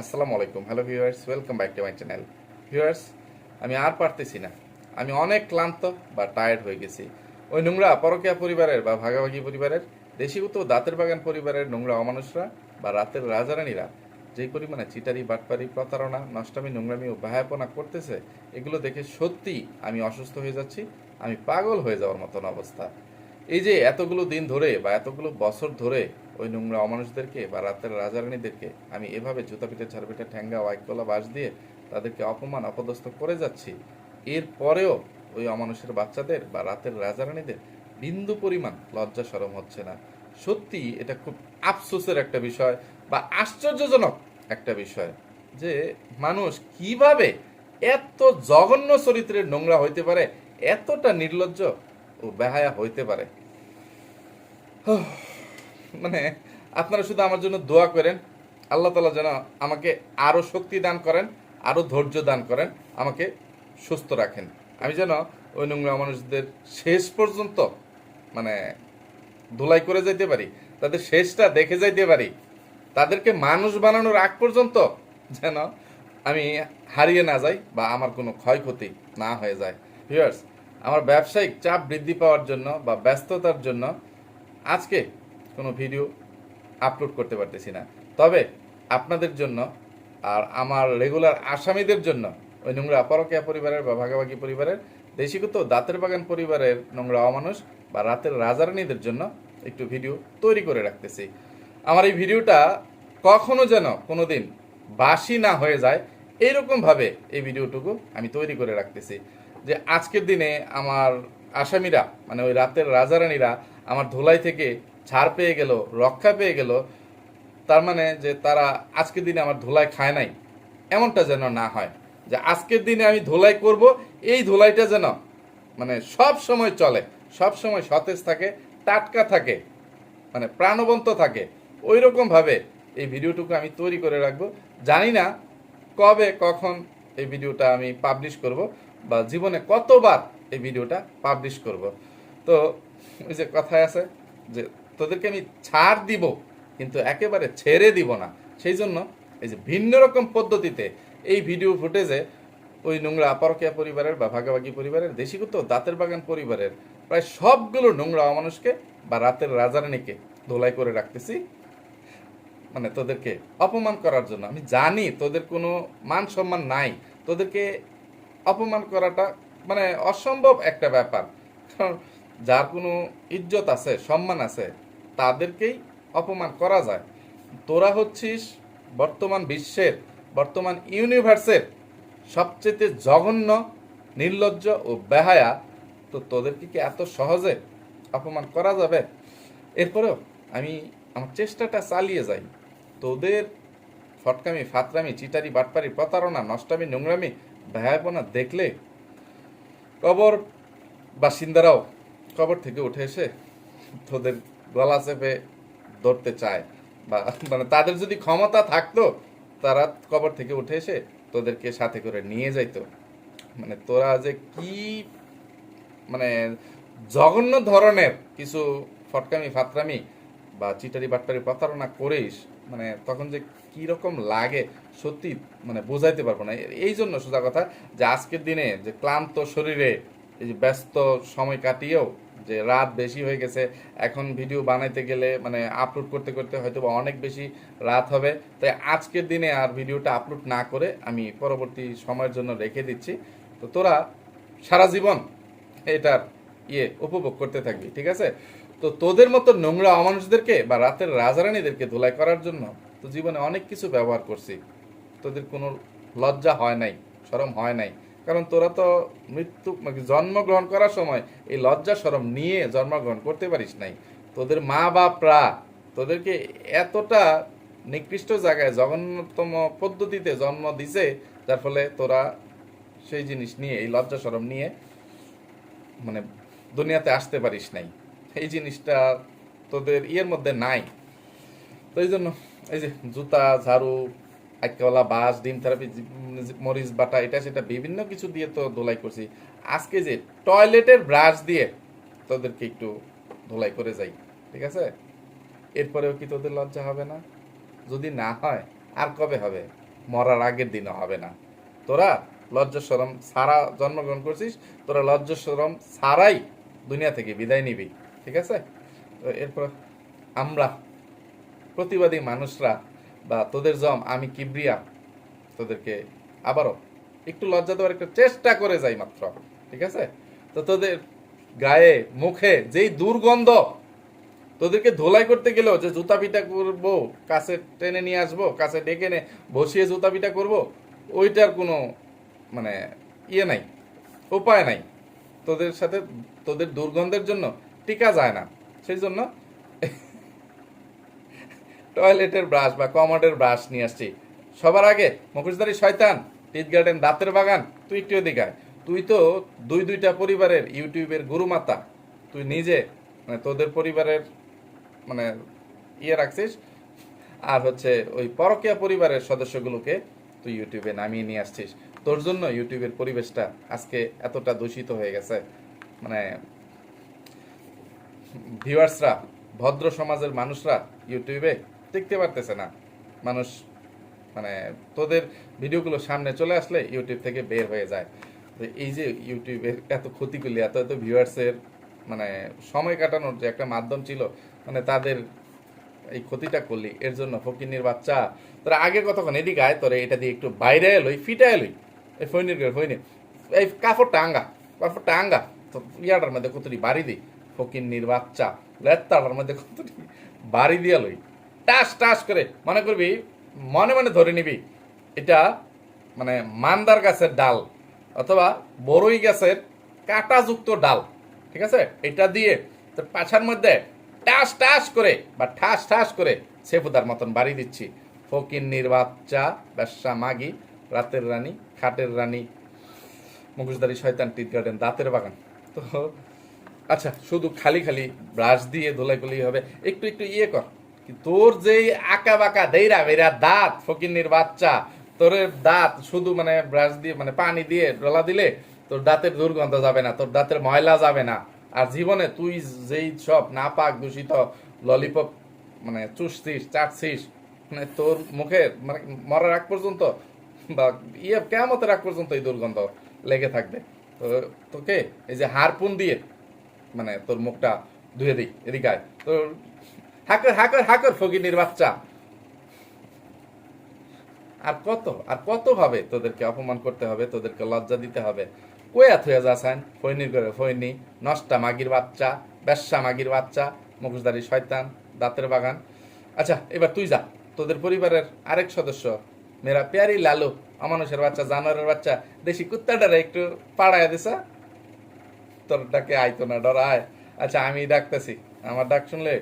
আসসালামু আলাইকুম। Hello viewers welcome back to my channel viewers আমি আর পারতেছি না। আমি অনেক ক্লান্ত বা টায়ার্ড হয়ে গেছি। ওই নোংরা পরকিয়া পরিবারের বা ভাগাভাগি পরিবারের, দেশীভূত দাঁতের বাগান পরিবারের নোংরা অমানুষরা বা রাতের রাজারানীরা যেই পরিমাণে চিটারি, বাটপারি, প্রতারণা, নষ্টামি, নোংরামি ও বাহাপনা করতেছে, এগুলো দেখে সত্যি আমি অসুস্থ হয়ে যাচ্ছি, আমি পাগল হয়ে যাওয়ার মতন অবস্থা। এই যে এতগুলো দিন ধরে বা এতগুলো বছর ধরে ওই নোংরা অমানুষদেরকে বা রাতের রাজারানীদেরকে আমি এভাবে জুতা পিঠে ঝাড়পিঠে ঠ্যাঙ্গা ওয়াইকলা বাস দিয়ে তাদেরকে অপমান, অপদস্থ করে যাচ্ছি। এরপরেও ওই অমানুষের বাচ্চাদের বা রাতের রাজারানীদের বিন্দু পরিমাণ লজ্জা সরম হচ্ছে না। সত্যি এটা খুব আফসোসের একটা বিষয় বা আশ্চর্যজনক একটা বিষয় যে মানুষ কীভাবে এত জঘন্য চরিত্রের নোংরা হইতে পারে, এতটা নির্লজ্জ ও বেহায়া হইতে পারে। মানে আপনারা শুধু আমার জন্য দোয়া করেন, আল্লাহ তালা যেন আমাকে আরও শক্তি দান করেন আরও ধৈর্য দান করেন, আমাকে সুস্থ রাখেন। আমি যেন ওই নোংরা মানুষদের শেষ পর্যন্ত মানে ধুলাই করে যাইতে পারি, তাদের শেষটা দেখে যাইতে পারি, তাদেরকে মানুষ বানানোর আগ পর্যন্ত যেন আমি হারিয়ে না যাই বা আমার কোনো ক্ষয়ক্ষতি না হয়ে যায়। ভিউয়ার্স আমার ব্যবসায়িক চাপ বৃদ্ধি পাওয়ার জন্য বা ব্যস্ততার জন্য আজকে কোনো ভিডিও আপলোড করতে পারতেছি না। তবে আপনাদের জন্য আর আমার রেগুলার আসামিদের জন্য ওই নোংরা পরকিয়া পরিবারের বা ভাগাভাগি পরিবারের, দেশিগত দাঁতের বাগান পরিবারের নোংরা অমানুষ বা রাতের রাজারানীদের জন্য একটু ভিডিও তৈরি করে রাখতেছি। আমার এই ভিডিওটা কখনো যেন কোনোদিন বাসি না হয়ে যায় এইরকম ভাবে এই ভিডিওটুকু আমি তৈরি করে রাখতেছি। যে আজকের দিনে আমার আসামিরা মানে ওই রাতের রাজারানীরা আমার ধোলাই থেকে ছাড় পেয়ে গেল, রক্ষা পেয়ে গেল, তার মানে যে তারা আজকের দিনে আমার ধোলাই খায় নাই। এমনটা যেন না হয়, যে আজকের দিনে আমি ধোলাই করব, এই ধোলাইটা যেন মানে সব সময় চলে, সব সময় সতেজ থাকে, টাটকা থাকে মানে প্রাণবন্ত থাকে। ওই রকমভাবে এই ভিডিওটুকু আমি তৈরি করে রাখব। জানি না কবে, কখন এই ভিডিওটা আমি পাবলিশ করব বা জীবনে কতবার এই ভিডিওটা পাবলিশ করব। তো ওই যে কথায় আছে যে তোদেরকে আমি ছাড় দিব, কিন্তু একেবারে ছেড়ে দিব না। সেই জন্য এই যে ভিন্ন রকম পদ্ধতিতে এই ভিডিও ফুটেজে ওই নোংরা পরকিয়া পরিবারের বা ভাগাভাগি পরিবারের, দেশিগত দাঁতের বাগান পরিবারের প্রায় সবগুলো নোংরা অমানুষকে বা রাতের রাজারানীকে ধোলাই করে রাখতেছি। মানে তোদেরকে অপমান করার জন্য। আমি জানি তোদের কোনো মান সম্মান নাই। তোদেরকে অপমান করাটা মানে অসম্ভব একটা ব্যাপার। কারণ যার কোনো ইজ্জত আছে, সম্মান আছে তাদেরকেই অপমান করা যায়। তোরা হচ্ছিস বর্তমান বিশ্বের, বর্তমান ইউনিভার্সের সবচেয়ে জঘন্য, নির্লজ্জ ও বেহায়া। তো তোদেরকে কি এত সহজে অপমান করা যাবে? এরপরেও আমি আমার চেষ্টাটা চালিয়ে যাই। তোদের ফটকামি, ফাতরামি, চিটারি, বাটপারি, প্রতারণা, নষ্টামি, নোংরামি ভয়াপনা দেখলে কবর বাসিন্দারাও কবর থেকে উঠে এসে তোদের গলা চেপে ধরতে চায়। বা মানে তাদের যদি ক্ষমতা থাকতো, তারা কবর থেকে উঠে এসে তোদেরকে সাথে করে নিয়ে যাইতো। মানে তোরা যে কি মানে জঘন্য ধরনের কিছু ফটকামি, ফাতরামি বা চিটারি বাট্টারি প্রতারণা করিস মানে তখন যে কি রকম লাগে সত্যি মানে বোঝাইতে পারব না। এই জন্য সোজা কথা যে আজকের দিনে যে ক্লান্ত শরীরে এই যে ব্যস্ত সময় কাটিয়েও যে রাত বেশি হয়ে গেছে, এখন ভিডিও বানাইতে গেলে মানে আপলোড করতে করতে হয়তো বা অনেক বেশি রাত হবে। তাই আজকের দিনে আর ভিডিওটা আপলোড না করে আমি পরবর্তী সময়ের জন্য রেখে দিচ্ছি। তো তোরা সারা জীবন এটার ইয়ে উপভোগ করতে থাকবি, ঠিক আছে? তো তোদের মতো নোংরা অমানুষদেরকে বা রাতের রাজারানীদেরকে ধুলাই করার জন্য তো জীবনে অনেক কিছু ব্যবহার করছি। তোদের কোনো লজ্জা হয় নাই, সরম হয় নাই। কারণ তোরা তো মৃত্যু মানে জন্মগ্রহণ করার সময় এই লজ্জা সরম নিয়ে জন্মগ্রহণ করতে পারিস নাই। তোদের মা বাপরা, তোদেরকে এতটা নিকৃষ্ট জায়গায়, জঘন্যতম পদ্ধতিতে জন্ম দিছে, যার ফলে তোরা সেই জিনিস নিয়ে, এই লজ্জা সরম নিয়ে মানে দুনিয়াতে আসতে পারিস নাই। এই জিনিসটা তোদের ইয়ের মধ্যে নাই। তো এই জন্য, এই যে জুতা, ঝাড়ু আইকেওয়ালা বাস ডিম থেরাপি মরিচ বাটা, এটা সেটা বিভিন্ন কিছু দিয়ে তো ধোলাই করছি। আজকে যে টয়লেটের ব্রাশ দিয়ে তোদেরকে একটু ধোলাই করে যাই, ঠিক আছে? এরপরেও কি তোদের লজ্জা হবে না? যদি না হয়, আর কবে হবে? মরার আগের দিনও হবে না। তোরা লজ্জা সরম সারা জন্মগ্রহণ করছিস, তোরা লজ্জা সরম সারাই দুনিয়া থেকে বিদায় নিবি, ঠিক আছে? তো এরপর আমরা প্রতিবাদী মানুষরা বা তোদের জম, আমি কিবরিয়া, তোদেরকে আবারও একটু লজ্জা দেওয়ার একটু চেষ্টা করে যাই মাত্র, ঠিক আছে? তো তোদের গায়ে, মুখে যেই দুর্গন্ধ, তোদেরকে ধোলাই করতে গেলেও যে জুতা পিটা করব, কাছে টেনে নিয়ে আসব, কাছে ডেকে নে বসিয়ে জুতা পিটা করব, ওইটার কোনো মানে ইয়ে নাই, উপায় নাই। তোদের সাথে, তোদের দুর্গন্ধের জন্য টিকা যায় না সেই জন্য টয়লেটের ব্রাশ বা কমোডের ব্রাশ নিয়ে আসছি। সবার আগে, মুখোশধারী শয়তান টিট গার্ডেন, দাঁতের বাগান, তুই একটু এদিকে তুই তো দুই দুইটা পরিবারের ইউটিউবের গুরুমাতা। তুই নিজে মানে তোদের পরিবারের মানে ইয়ে রাখছিস। আর হচ্ছে ওই পরকীয়া পরিবারের সদস্যগুলোকে তুই ইউটিউবে নামিয়ে নিয়ে আসছিস। তোর জন্য ইউটিউবের পরিবেশটা আজকে এতটা দূষিত হয়ে গেছে। মানে ভিউয়ার্সরা, ভদ্র সমাজের মানুষরা ইউটিউবে দেখতে পারতেছে না। মানুষ মানে তোদের ভিডিওগুলো সামনে চলে আসলে ইউটিউব থেকে বের হয়ে যায়। তো এই যে ইউটিউবের এত ক্ষতি করলি এত এত ভিউয়ার্সের মানে সময় কাটানোর যে একটা মাধ্যম ছিল মানে তাদের এই ক্ষতিটা করলি, এর জন্য ফকিনির বাচ্চা। তোরা আগে কতক্ষণ এদিকে আয়, তোরা এটা দিয়ে একটু বাইরে এলোই ফিটা এলোই এই ফৈনির ফৈনি। এই কাপড়টা আঙ্গা কাপড়টা আঙ্গা। তো ইয়াটার মধ্যে কতটি বাড়ি দিই? ফকিন্নির বাচ্চা, লেত্তাটার মধ্যে কতটি বাড়ি দিয়ে লই? টাস টাস করে। মনে করবি, মনে মনে ধরে নিবি, এটা মানে মান্দার গাছের ডাল অথবা বড়ই গাছের কাঁটাযুক্ত ডাল, ঠিক আছে? এটা দিয়ে তোর পাছার মধ্যে টাস টাস করে বা ঠাস ঠাস করে সেফুদার মতন বাড়ি দিচ্ছি। ফকিন্নির বাচ্চা, ব্যবসা, মাগি, রাতের রানী, খাটের রানী, মুখোশধারী, শয়তান, টিট গার্ডেন, দাঁতের বাগান। তো আচ্ছা শুধু খালি খালি ব্রাশ দিয়ে ধোলাই করলেই হবে, একটু একটু ইয়ে কর। তোর যেই আঁকা বাঁকা দেইরা বেরা দাঁত, ফকিন্নির বাচ্চা, তোর দাঁত শুধু মানে ব্রাশ দিয়ে মানে পানি দিয়ে ডলা দিলে তোর দাঁতের দুর্গন্ধ যাবে না, তোর দাঁতের ময়লা যাবে না। আর জীবনে তুই যেই সব নাপাক দূষিত ললিপপ মানে চুষছিস, চাটছিস মানে তোর মুখে মানে মরার আগ পর্যন্ত বা ইয়ে কেমতের আগ পর্যন্ত এই দুর্গন্ধ লেগে থাকবে। তো তোকে এই যে হারপুন দিয়ে মানে তোর মুখটা ধুয়ে দিই, এদিকে তোর হাকর হাকর হাকর ফকিনির বাচ্চা। আর কত আর কত ভাবে তোদেরকে অপমান করতে হবে, তোদেরকে লজ্জা দিতে হবে। কয়া থুয়া যাচ্ছেন ফৈনির করে ফৈনি নষ্টা মাগির বাচ্চা ব্যবসা মাগির বাচ্চা, মুখোশধারী শয়তান, দাঁতের বাগান। আচ্ছা এবার তুই যা, তোদের পরিবারের আরেক সদস্য মেরা প্যারি লালু, অমানুষের বাচ্চা, জানোয়ারের বাচ্চা, দেশি কুত্তাটারে একটু পাড়ায় দিছা তোর ডাকে আইতো না, ডরায়। আচ্ছা আমি ডাকতেছি, আমার ডাক শুনলে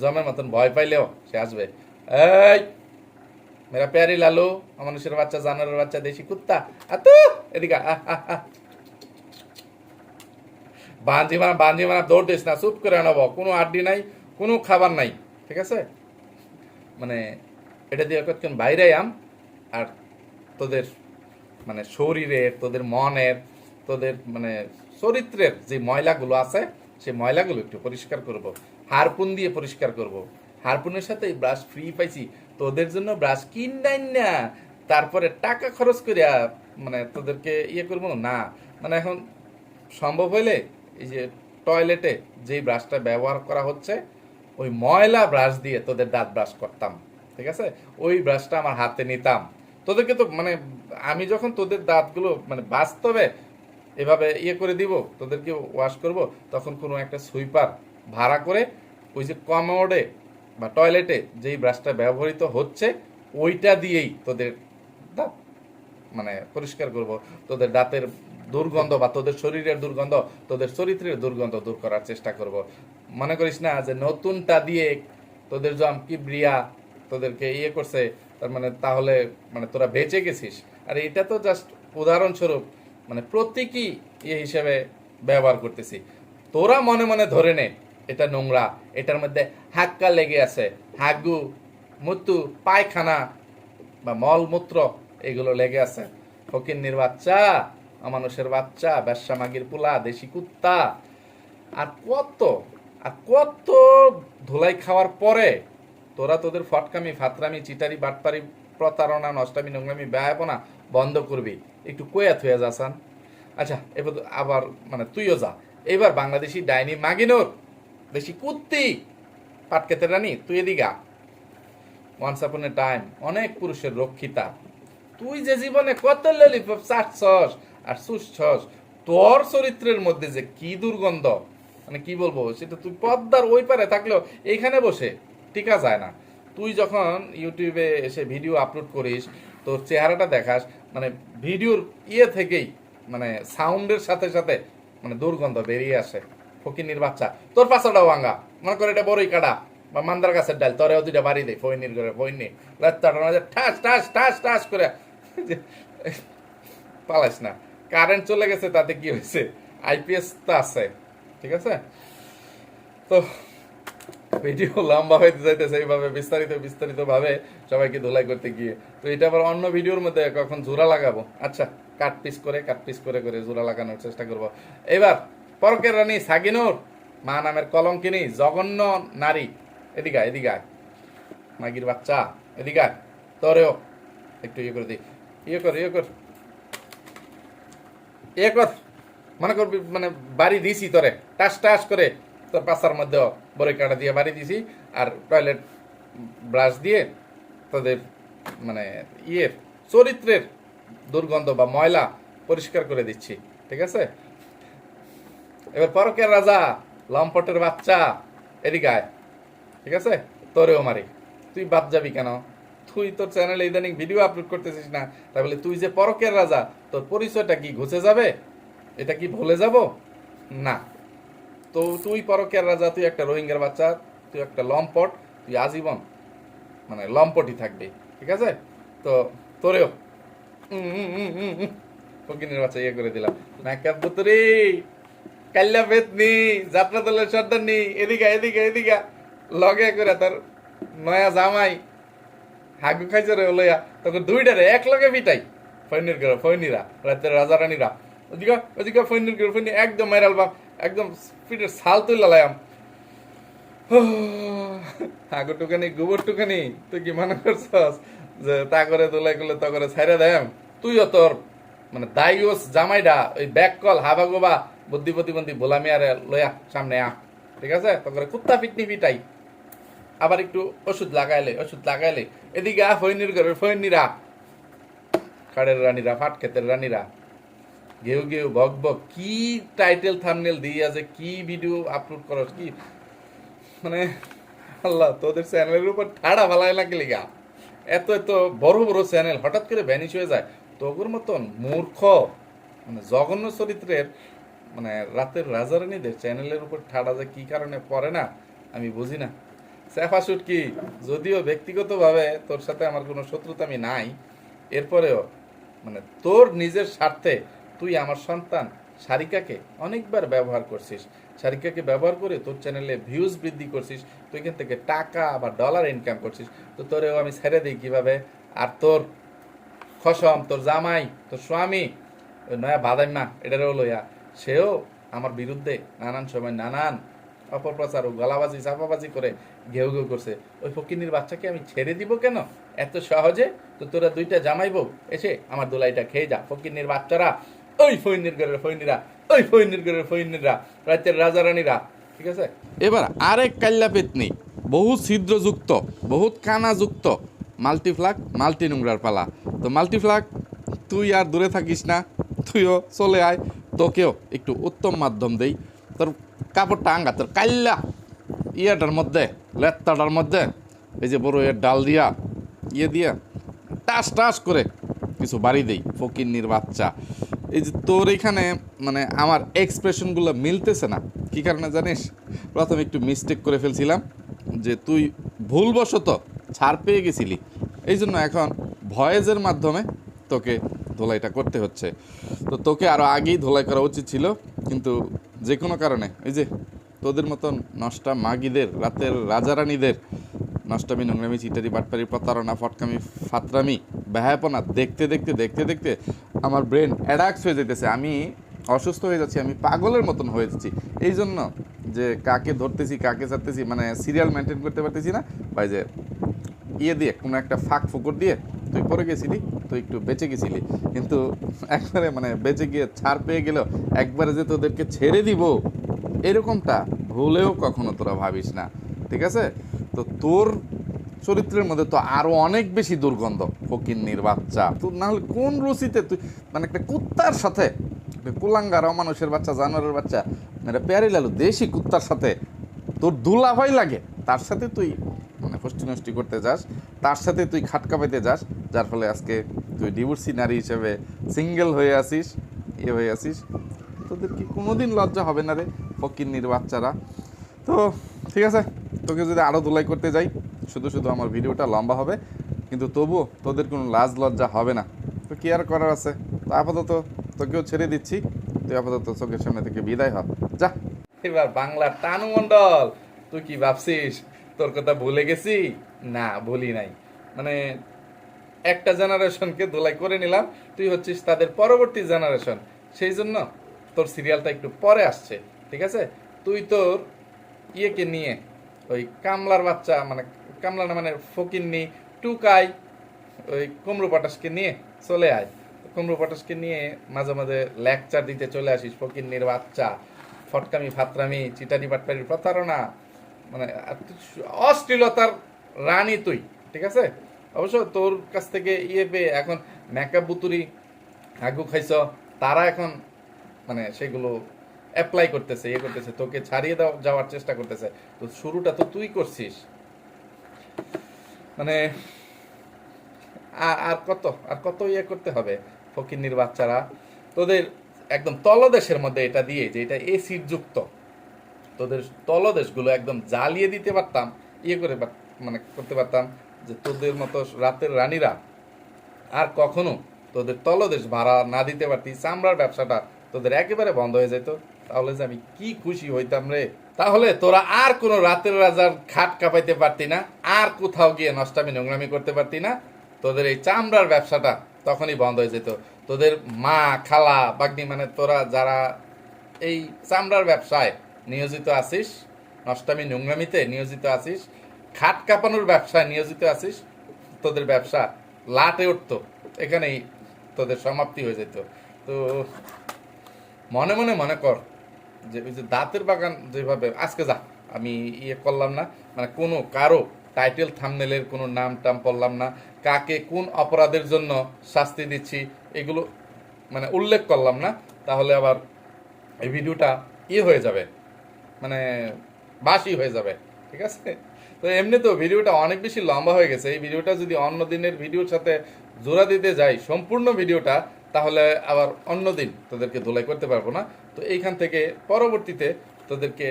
জমের মতন ভয় পাইলেও সে আসবে। এই, মেরা প্যারি লালু মানুষের বাচ্চা, জানোয়ারের বাচ্চা, দেশি কুত্তা। আ তো এদিকে বাঞ্জি মারা বাঞ্জি মারা দৌড় দিস না, চুপ করে আনব। কোনো আড্ডি নাই, কোনো খাবার নাই, ঠিক আছে? মানে এটা দিয়ে কতক্ষণ বাইরে আম, আর তোদের মানে শরীরের, তোদের মনের, তোদের মানে চরিত্রের যে ময়লাগুলো আছে, সেই ময়লাগুলো একটু পরিষ্কার করব। হারপুন দিয়ে পরিষ্কার করব। হারপুনের সাথে ব্রাশ ফ্রি পাইছি। তোদের জন্য ব্রাশ কিনাই না। তারপরে টাকা খরচ করে মানে তোদেরকে ইয়ে করব না? মানে এখন সম্ভব হইলে এই যে টয়লেটে যেই ব্রাশটা ব্যবহার করা হচ্ছে, ওই ময়লা ব্রাশ দিয়ে তোদের দাঁত ব্রাশ করতাম। ঠিক আছে? ওই ব্রাশটা আমার হাতে নিতাম। তোদেরকে তো মানে আমি যখন তোদের দাঁতগুলো মানে বাস্তবে এভাবে ইয়ে করে দিব, তোদেরকে ওয়াশ করব, তখন কোনো একটা সুইপার ভাড়া করে ওই যে কমোডে বা টয়লেটে যেই ব্রাশটা ব্যবহৃত হচ্ছে, ওইটা দিয়েই তোদের দাঁত মানে পরিষ্কার করব। তোদের দাঁতের দুর্গন্ধ বা তোদের শরীরের দুর্গন্ধ, তোদের চরিত্রের দুর্গন্ধ দূর করার চেষ্টা করব। মনে করিস না যে নতুনটা দিয়ে তোদের জম কিবরিয়া তোদেরকে ইয়ে করছে, তার মানে তাহলে মানে তোরা বেঁচে গেছিস। আর এটা তো জাস্ট উদাহরণস্বরূপ মানে প্রতীকী ইয়ে হিসেবে ব্যবহার করতেছি। তোরা মনে মনে ধরে নে এটা নোংরা, এটার মধ্যে হাক্কা লেগে আছে। হাগু মুতু পায়খানা বা মলমূত্র, এগুলো লেগে আছে। ফকিন্নির বাচ্চা অমানুষের বাচ্চা, ব্যবসা মাগির পোলা, দেশি কুত্তা। আর কত আর কত ধুলাই খাওয়ার পরে তোরা তোদের ফটকামি, ফাতরামি, চিটারি, বাটপারি, প্রতারণা, নষ্টামি, নোংরামি, ব্যয়াপনা বন্ধ করবি। একটু কোয়াত হয়ে যাসান আচ্ছা এবার আবার মানে তুইও যা। এবার বাংলাদেশি ডাইনি মাগিনোর। দেশি কুত্তি। পাটকেতে রানী, তুই এদিকা ওয়ান্স আপন এ টাইম অনেক পুরুষের রক্ষিতা। তুই যে জীবনে কত ললিপপ চাটছস আর চুষছস তোর চরিত্রের মধ্যে যে কি দুর্গন্ধ। মানে কি বলব, সেটা তুই পদ্মার ওই পারে থাকলেও এইখানে বসে টিকা যায় না। তুই যখন ইউটিউবে এসে ভিডিও আপলোড করিস, তোর চেহারাটা দেখাস মানে ভিডিওর ইয়ে থেকেই মানে সাউন্ডের সাথে সাথে মানে দুর্গন্ধ বেরিয়ে আসে। ফকিনির বাচ্চা। তোর পাশাটাও ভাঙ্গা মনে করে এটা বড়ই কাটা বা মান্দার গাছের ডাল, তোরেও দুইটা বাড়ি দেয় ফইনির করে ফইনি ঠাস ঠাস ঠাস ঠাস করে পালাইস না। কারেন্ট চলে গেছে, তাতে কি হয়েছে? আইপিএস তো আছে, ঠিক আছে? তো ভিডিও লম্বা হইতে যাইতেছে, এইভাবে বিস্তারিত বিস্তারিত ভাবে সবাইকে ধুলাই করতে গিয়ে। তো এটা আবার অন্য ভিডিওর মধ্যে কখন জোড়া লাগাবো। আচ্ছা কাট পিস করে, কাট পিস করে করে জোড়া লাগানোর চেষ্টা করব। এবার পরকের রানী সাগিনুর, মা নামের কলঙ্কিনী, জঘন্য নারী। এদিকে এদিকে। মাগির বাচ্চা, এদিকে। তোরেও। একটু ইয়ে করে দিই ইয়ে কর ইয়ে কর। ইয়ে কর। মনে করবি মানে বাড়ি দিছি তোরে। টাস টাস করে তোর পাশার মধ্যে বড়ই কাটা দিয়ে বাড়ি দিছি আর টয়লেট ব্রাশ দিয়ে তোদের মানে ইয়ের, চরিত্রের দুর্গন্ধ বা ময়লা পরিষ্কার করে দিচ্ছি। ঠিক আছে? এবার পরকের রাজা লম্পটের বাচ্চা এদিকে আয় ঠিক আছে তোরেও মারি তুই বাদ যাবি কেন তুই তোর চ্যানেলে ইদানিং ভিডিও আপলোড করতেছিস না তাহলে তুই যে পরকের রাজা তোর পরিচয়টা কি ঘুষে যাবে এটা কি ভুলে যাব না তো তুই পরকের রাজা তুই একটা রোহিঙ্গার বাচ্চা তুই একটা লম্পট তুই আজীবন মানে লম্পটই থাকবি ঠিক আছে তো তোরেও ফকিনের বাচ্চা ইয়ে করে দিলাম মেকআপ বুতুরি কাল্লা বেতনি যাত্রা দলের সর্দারনি এদিকে এদিকে এদিকে। লগে করে তার নয়া জামাই হাগু খাইছে রে লইয়া তখন দুইটারে এক লগে পিটাই ফৈনির করে ফৈনিরা, রাতের রাজা রানীরা ওদিকে ওদিকে ফৈনির করে ফৈনি একদম মেরাল বাম, একদম স্পিডের সাল তুই লালায়াম হাগু টুকানি, গোবর টুকানি, তুই কি মনে করছস যে তা করে তোলাই করলে তা করে ছাইরা দেম তুইও তোর মানে দাইওস জামাইডা, ওই ব্যাক কল হাবা গোবা বুদ্ধি প্রতিবন্ধী বোলামি আরে লয়া সামনে আ ঠিক আছে? তো করে কুত্তা পিটনি পিটাই। আবার একটু ওষুধ লাগাইলে ওষুধ লাগাইলে। এদিকে আ ফৈনির ঘরের ফৈনিরা খাড়ের রানীরা, ফাট ক্ষেতের রানীরা। গেউ ঘেউ, বক বক, কি টাইটেল থামনেল দিয়ে আছে, কি ভিডিও আপলোড করস কি? মানে আল্লাহ, তোদের চ্যানেলের উপর ঠাড়া ভালাই লাগে লিগা? এত এত বড় বড় চ্যানেল হঠাৎ করে ভ্যানিশ হয়ে যায়। তোর মতন মূর্খ মানে জঘন্য চরিত্রের মানে রাতের রাজারানীদের চ্যানেলের উপর ঠাড়া যে কি কারণে পড়ে না, আমি বুঝি না। সেফা কি? যদিও ব্যক্তিগতভাবে তোর সাথে আমার কোনো শত্রুতা আমি নাই, এরপরেও মানে তোর নিজের স্বার্থে তুই আমার সন্তান সারিকাকে অনেকবার ব্যবহার করছিস। সারিকাকে ব্যবহার করে তোর চ্যানেলে ভিউজ বৃদ্ধি করছিস, তুই এখান থেকে টাকা বা ডলার ইনকাম করছিস। তো তোরেও আমি ছেড়ে দিই কীভাবে? আর তোর খসম, তোর জামাই, তোর স্বামী নয়া বাদাইমা, এটারও লইয়া। সেও আমার বিরুদ্ধে নানান সময় নানান অপপ্রচার ও গলাবাজি, চাপাবাজি করে ঘেউ ঘেউ করছে। ওই ফকিনির বাচ্চাকে আমি ছেড়ে দিব কেন? এত সহজে? তো তোরা দুইটা জামাই বউ, এসে আমার দোলাইটা খেয়ে যা। ফকিনির বাচ্চারা, ওই ফৈনির ঘরের ফৈনিরা ওই ফৈনির ঘরের ফৈনিরা রাজ্যের রাজারানীরা, ঠিক আছে? এবার আরেক কাল্লা পেতনি বহু ছিদ্রযুক্ত, বহুত কানাযুক্ত মাল্টিফ্লাক মাল্টি নোংরার পালা। তো মাল্টিফ্লাক তুই আর দূরে থাকিস না, তুইও চলে আয়। তোকেও একটু উত্তম মাধ্যম দেই। তোর কাপড়টা আঙ্গা, তোর কাল্লা ইয়েটার মধ্যে, লেত্তাটার মধ্যে, এই যে বড় এর ডাল দিয়া ইয়ে দিয়া, টাস টাস করে কিছু বাড়ি দেই, ফকিন্নির বাচ্চা। এই যে তোর এখানে মানে আমার এক্সপ্রেশনগুলো মিলতেছে না, কী কারণে জানিস? প্রথমে একটু মিস্টেক করে ফেলছিলাম যে তুই ভুলবশত ছাড় পেয়ে গেছিলি। এই জন্য এখন ভয়েজের মাধ্যমে তোকে ধোলাইটা করতে হচ্ছে। তো তোকে আরও আগেই ধোলাই করা উচিত ছিল, কিন্তু যে কোনো কারণে, এই যে তোদের মতন নষ্টা মাগিদের, রাতের রাজারানীদের নষ্টামি, নোংরামি চিটারি বাটপারি, প্রতারণা, ফটকামি, ফাতরামি ব্যাহাপনা দেখতে দেখতে দেখতে দেখতে আমার ব্রেন অ্যাডাক্স হয়ে যেতেছে আমি অসুস্থ হয়ে যাচ্ছি, আমি পাগলের মতন হয়ে যাচ্ছি। এই জন্য যে কাকে ধরতেছি, কাকে ছাড়তেছি মানে সিরিয়াল মেনটেন করতে পারতেছি না বা যে ইয়ে দিয়ে, কোনো একটা ফাঁক ফুকর দিয়ে তুই পড়ে গেছিলি, তুই একটু বেঁচে গেছিলি। কিন্তু একবারে মানে বেঁচে গিয়ে ছাড় পেয়ে গেল একবারে যে তোদেরকে ছেড়ে দিব, এরকমটা ভুলেও কখনো তোরা ভাবিস না, ঠিক আছে? তো তোর চরিত্রের মধ্যে তো আরও অনেক বেশি দুর্গন্ধ, ফকিন্নির বাচ্চা। তুই না হলে কোন রুচিতে তুই মানে একটা কুত্তার সাথে কুলাঙ্গার মানুষের বাচ্চা, জানোয়ারের বাচ্চা মানে প্যারি লালু দেশি কুত্তার সাথে তোর দুলাভাই লাগে, তার সাথে তুই ফষ্টি নষ্টি করতে যাস, তার সাথে তুই খাটকা পেতে যাস, যার ফলে আজকে তুই ডিভোর্সি নারী হিসেবে সিঙ্গেল হয়ে আসিস ইয়ে হয়ে আসিস। তোদের কি কোনোদিন লজ্জা হবে না রে, ফকিন্নির বাচ্চারা? তো ঠিক আছে, তোকে যদি আরও ধুলাই করতে যাই, শুধু শুধু আমার ভিডিওটা লম্বা হবে, কিন্তু তবুও তোদের কোনো লাজ লজ্জা হবে না। তো কি আর করার আছে? তো আপাতত তোকেও ছেড়ে দিচ্ছি, তুই আপাতত চোখের সামনে থেকে বিদায় হ। যা। এবার বাংলার টানু মন্ডল তুই কি ভাবছিস? তোর কথা ভুলে গেছি? না, ভুলি নাই। মানে একটা জেনারেশনকে দোলাই করে নিলাম, তুই হচ্ছিস তাদের পরবর্তী জেনারেশন। সেই জন্য তোর সিরিয়ালটা একটু পরে আসছে, ঠিক আছে? তুই তোর ইয়েকে নিয়ে, ওই কামলার বাচ্চা মানে কামলা না মানে ফকিন্নি টুকাই, ওই কুমড়ো পটাশকে নিয়ে চলে আয়। কুমড়ো পটাশকে নিয়ে মাঝে মাঝে লেকচার দিতে চলে আসিস, ফকিন্নির বাচ্চা। ফটকামি, ফাতরামি চিটানি পাটপাড়ির প্রতারণা। মানে অশ্লীলতার রানী তুই, ঠিক আছে? অবশ্য তোর কাছ থেকে ইয়ে পেয়ে এখন মেকআপ বুতুরি আগু খাইছ, তারা এখন মানে সেগুলো অ্যাপ্লাই করতেছে ইয়ে করতেছে, তোকে ছাড়িয়ে দেওয়া যাওয়ার চেষ্টা করতেছে। তো শুরুটা তো তুই করছিস। মানে আর কত আর কত ইয়ে করতে হবে ফকিন্নির বাচ্চারা? তোদের একদম তলদেশের মধ্যে এটা দিয়ে যে এটা এসিড যুক্ত। তোদের তলদেশগুলো একদম জ্বালিয়ে দিতে পারতাম ইয়ে করে মানে করতে পারতাম যে তোদের মতো রাতের রানীরা আর কখনো তোদের তলদেশ ভাড়া না দিতে পারতি চামড়ার ব্যবসাটা তোদের একেবারে বন্ধ হয়ে যেত। তাহলে যে আমি কি খুশি হইতাম রে? তাহলে তোরা আর কোনো রাতের রাজার খাট কাঁপাইতে পারতি না, আর কোথাও গিয়ে নষ্টামি নোংরামি করতে পারতি না। তোদের এই চামড়ার ব্যবসাটা তখনই বন্ধ হয়ে যেত। তোদের মা, খালা বাগনি মানে তোরা যারা এই চামড়ার ব্যবসায় নিয়োজিত আছিস? নষ্টামি নোংরামিতে নিয়োজিত আছিস? খাট কাঁপানোর ব্যবসায় নিয়োজিত আছিস? তোদের ব্যবসা লাটে উঠতো। এখানেই তোদের সমাপ্তি হয়ে যেত। তো মনে মনে মনে কর যে ওই যে দাঁতের বাগান যেভাবে আজকে যা, আমি ইয়ে করলাম না। মানে কোনো কারও টাইটেল থামনেলের কোনো নাম টাম পড়লাম না। কাকে কোন অপরাধের জন্য শাস্তি দিচ্ছি, এগুলো মানে উল্লেখ করলাম না। তাহলে আবার এই ভিডিওটা ইয়ে হয়ে যাবে। মানে বাসি হয়ে যাবে, ঠিক আছে? তো এমনি তো ভিডিওটা অনেক বেশি লম্বা হয়ে গেছে। এই ভিডিওটা যদি অন্য দিনের ভিডিওর সাথে জোড়া দিতে যাই, সম্পূর্ণ ভিডিওটা, তাহলে আবার অন্য দিন তোদেরকে ধোলাই করতে পারব না। তো এইখান থেকে পরবর্তীতে তোদেরকে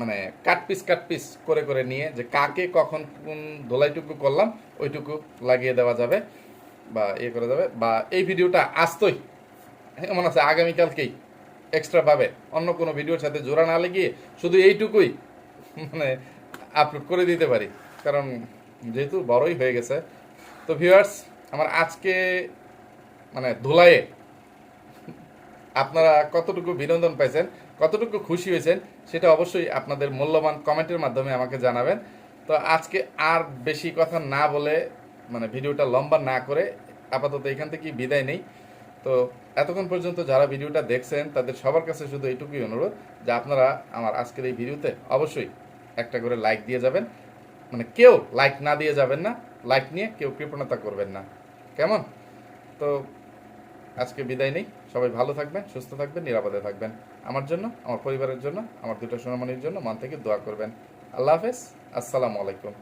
মানে কাট পিস কাট পিস করে করে নিয়ে যে কাকে কখন কোন ধোলাইটুকু করলাম, ওইটুকু লাগিয়ে দেওয়া যাবে বা ইয়ে করা যাবে বা এই ভিডিওটা আসতোই এমন আছে আগামীকালকেই এক্সট্রা পাবে অন্য কোনো ভিডিওর সাথে জোড়া না লেগিয়ে শুধু এইটুকুই মানে আপলোড করে দিতে পারি। কারণ যেহেতু বড়ই হয়ে গেছে। তো ভিউয়ার্স আমার আজকে মানে ধুলাইয়ে আপনারা কতটুকু বিনোদন পাইছেন, কতটুকু খুশি হয়েছেন, সেটা অবশ্যই আপনাদের মূল্যবান কমেন্টের মাধ্যমে আমাকে জানাবেন। তো আজকে আর বেশি কথা না বলে মানে ভিডিওটা লম্বা না করে আপাতত এখান থেকে বিদায় নেই। তো এতক্ষণ পর্যন্ত যারা ভিডিওটা দেখছেন, তাদের সবার কাছে শুধু এইটুকুই অনুরোধ যে আপনারা আমার আজকের এই ভিডিওতে অবশ্যই একটা করে লাইক দিয়ে যাবেন। মানে কেউ লাইক না দিয়ে যাবেন না লাইক নিয়ে কেউ কৃপণতা করবেন না। কেমন? তো আজকে বিদায় নেই। সবাই ভালো থাকবেন, সুস্থ থাকবেন, নিরাপদে থাকবেন। আমার জন্য, আমার পরিবারের জন্য, আমার দুটো সোনামণির জন্য মন থেকে দোয়া করবেন। আল্লাহ হাফেজ, আসসালামু আলাইকুম।